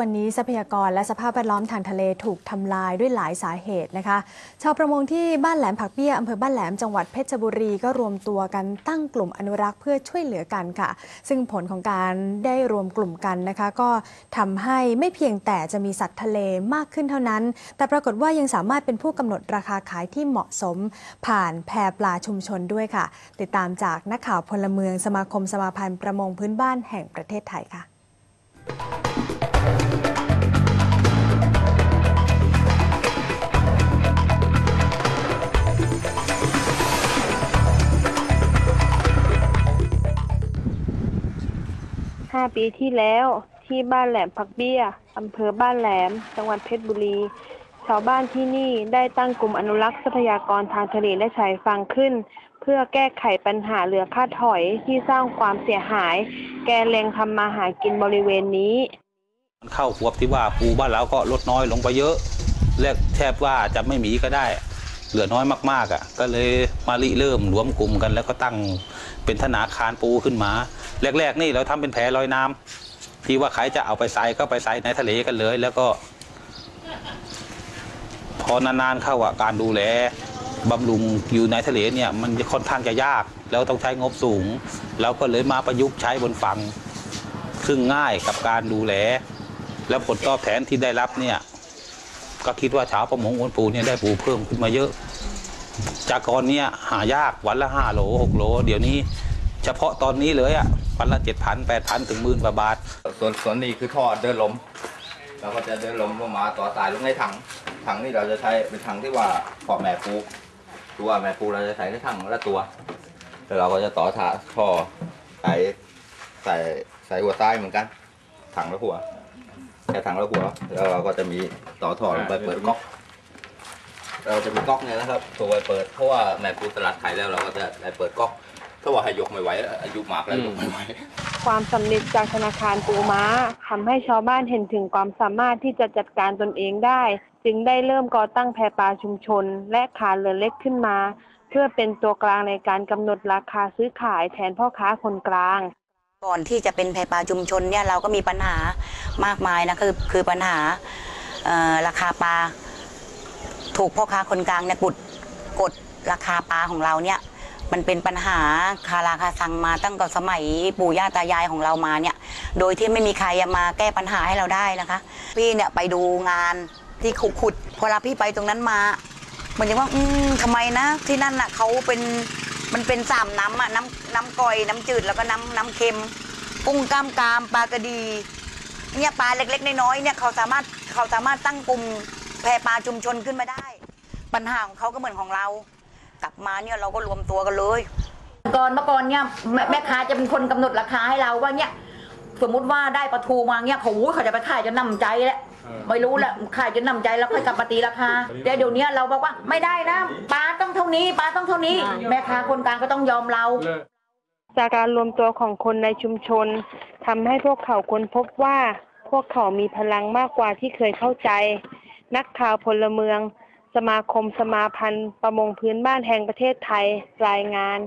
วันนี้ทรัพยากรและสภาพแวดล้อมทางทะเลถูกทำลายด้วยหลายสาเหตุนะคะ ชาวประมงที่บ้านแหลมผักเบี้ยอำเภอบ้านแหลมจังหวัดเพชรบุรีก็รวมตัวกันตั้งกลุ่มอนุรักษ์เพื่อช่วยเหลือกันค่ะ ซึ่งผลของการได้รวมกลุ่มกันนะคะ ก็ทำให้ไม่เพียงแต่จะมีสัตว์ทะเลมากขึ้นเท่านั้น แต่ปรากฏว่ายังสามารถเป็นผู้กำหนดราคาขายที่เหมาะสม ผ่านแพปลาชุมชนด้วยค่ะ ติดตามจากนักข่าวพลเมืองสมาคมสมาพันธ์ประมงพื้นบ้านแห่งประเทศไทยค่ะ ห้าปีที่แล้วที่บ้านแหลมพักเบี้ยอำเภอบ้านแหลม จังหวัดเพชรบุรี ชาวบ้านที่นี่ได้ตั้งกลุ่มอนุรักษ์ทรัพยากรทางทะเลและชายฝั่งขึ้น เพื่อแก้ไขปัญหาเรือค่าถอยที่สร้างความเสียหาย แก่แหล่งทำมาหากินบริเวณนี้มันเข้าขวบที่ว่าปูบ้านเราก็ลดน้อยลงไปเยอะแรกแทบว่าจะไม่มีก็ได้ เหลือน้อยมากๆอะ ก็เลยมาริเริ่มรวมกลุ่มกันแล้วก็ตั้ง เป็นธนาคารปูขึ้นมา แรก ๆ นี่เราทำเป็นแผลลอยน้ำที่ว่าใครจะเอาไปใส่ก็ไปใส่ในทะเลกันเลย แล้วก็ พอนานๆเข้าอะการดูแลบำรุงอยู่ในทะเลเนี่ยมันค่อนข้างจะยาก แล้วต้องใช้งบสูงเราก็เลยมาประยุกต์ใช้บนฝั่งซึ่งง่ายกับการดูแล แล้วผลตอบแทนที่ได้รับเนี่ยก็คิดว่าชาวประมงอวนปูเนี่ยได้ปูเพิ่มขึ้นมาเยอะ จากก่อนเนี่ยหายากวันละห้าโหลหกโหลเดี๋ยวนี้ เฉพาะตอนนี้เลยอะวันละเจ็ดพันแปดพันถึงหมื่นกว่าบาท ส่วนส่วนนี้คือท่อเดินลมเราก็จะเดินลมลงมาต่อสายลงในถังถังนี่เราจะใช้เป็นถังที่ว่าพอแม่ปูตัวแม่ปูเราจะใส่ในถังละตัวแล้วเราก็จะต่อถาท่อใส่ใส่ใส่หัวใต้เหมือนกัน ถังละหัวแค่ถังละหัว แล้วเราก็จะมีต่อท่อลงไปเปิดก๊อก เราจะมีก๊อกเนี่ยนะครับตัวไว้เปิดเพราะว่าแม่ปูตลาดไทยแล้วเราก็จะได้เปิดก๊อก ถ้าว่าให้ยกไม่ไหวอายุมากแล้วยกไม่ไหวความสำเร็จจากธนาคารปูม้าทำให้ชาวบ้านเห็นถึงความสามารถที่จะจัดการตนเองได้ จึงได้เริ่มก่อตั้งแพปลาชุมชน และขาเรือเล็กขึ้นมา เพื่อเป็นตัวกลางในการกำหนดราคาซื้อขายแทนพ่อค้าคนกลางก่อนที่จะเป็นแพปลาชุมชนเนี่ยเราก็มีปัญหามากมายนะคือคือปัญหาเอ่อราคาปลา ถูกพ่อค้าคนกลางเนี่ยกดกดราคาปลาของเราเนี่ย มันเป็นปัญหาคาราคาซังมาตั้งแต่สมัยปู่ย่าตายายของเรามาเนี่ย โดยที่ไม่มีใครมาแก้ปัญหาให้เราได้นะคะ พี่เนี่ยไปดูงานที่ขุดขุดพอเราพี่ไปตรงนั้นมามือนย่างว่าอืมทำไมนะ ที่นั่นน่ะเขาเป็นมันเป็นสามน้ำอะน้ำน้ำกร่อยน้ำจืดแล้วก็น้ำน้ำเค็มกุ้งกล้ามกรามปลากระดีเนี่ยปลาเล็กๆน้อยๆเนี่ยเขาสามารถเขาสามารถตั้งกลุ่ม แพรปลาชุมชนขึ้นมาได้ ปัญหาของเขาก็เหมือนของเรา กลับมาเนี่ยเราก็รวมตัวกันเลยก่อนเมื่อก่อนเนี่ยแม่แม่ค้าจะเป็นคนกำหนดราคาให้เราว่าเนี่ยสมมุติว่าได้ปลาทูมาเนี่ยเขาอู้เขาจะไปขายจนนำใจแล้วไม่รู้แหละขายจนนำใจแล้วค่อยกลับมาตีราคาแต่เดี๋ยวนี้เราบอกว่าไม่ได้นะปลาต้องเท่านี้ปลาต้องเท่านี้ แม่ค้าคนกลางก็ต้องยอมเรา จากการรวมตัวของคนในชุมชนทำให้พวกเขาค้นพบว่า พวกเขามีพลังมากกว่าที่เคยเข้าใจ นักข่าวพลเมือง สมาคมสมาพันธ์ประมงพื้นบ้านแห่งประเทศไทย รายงาน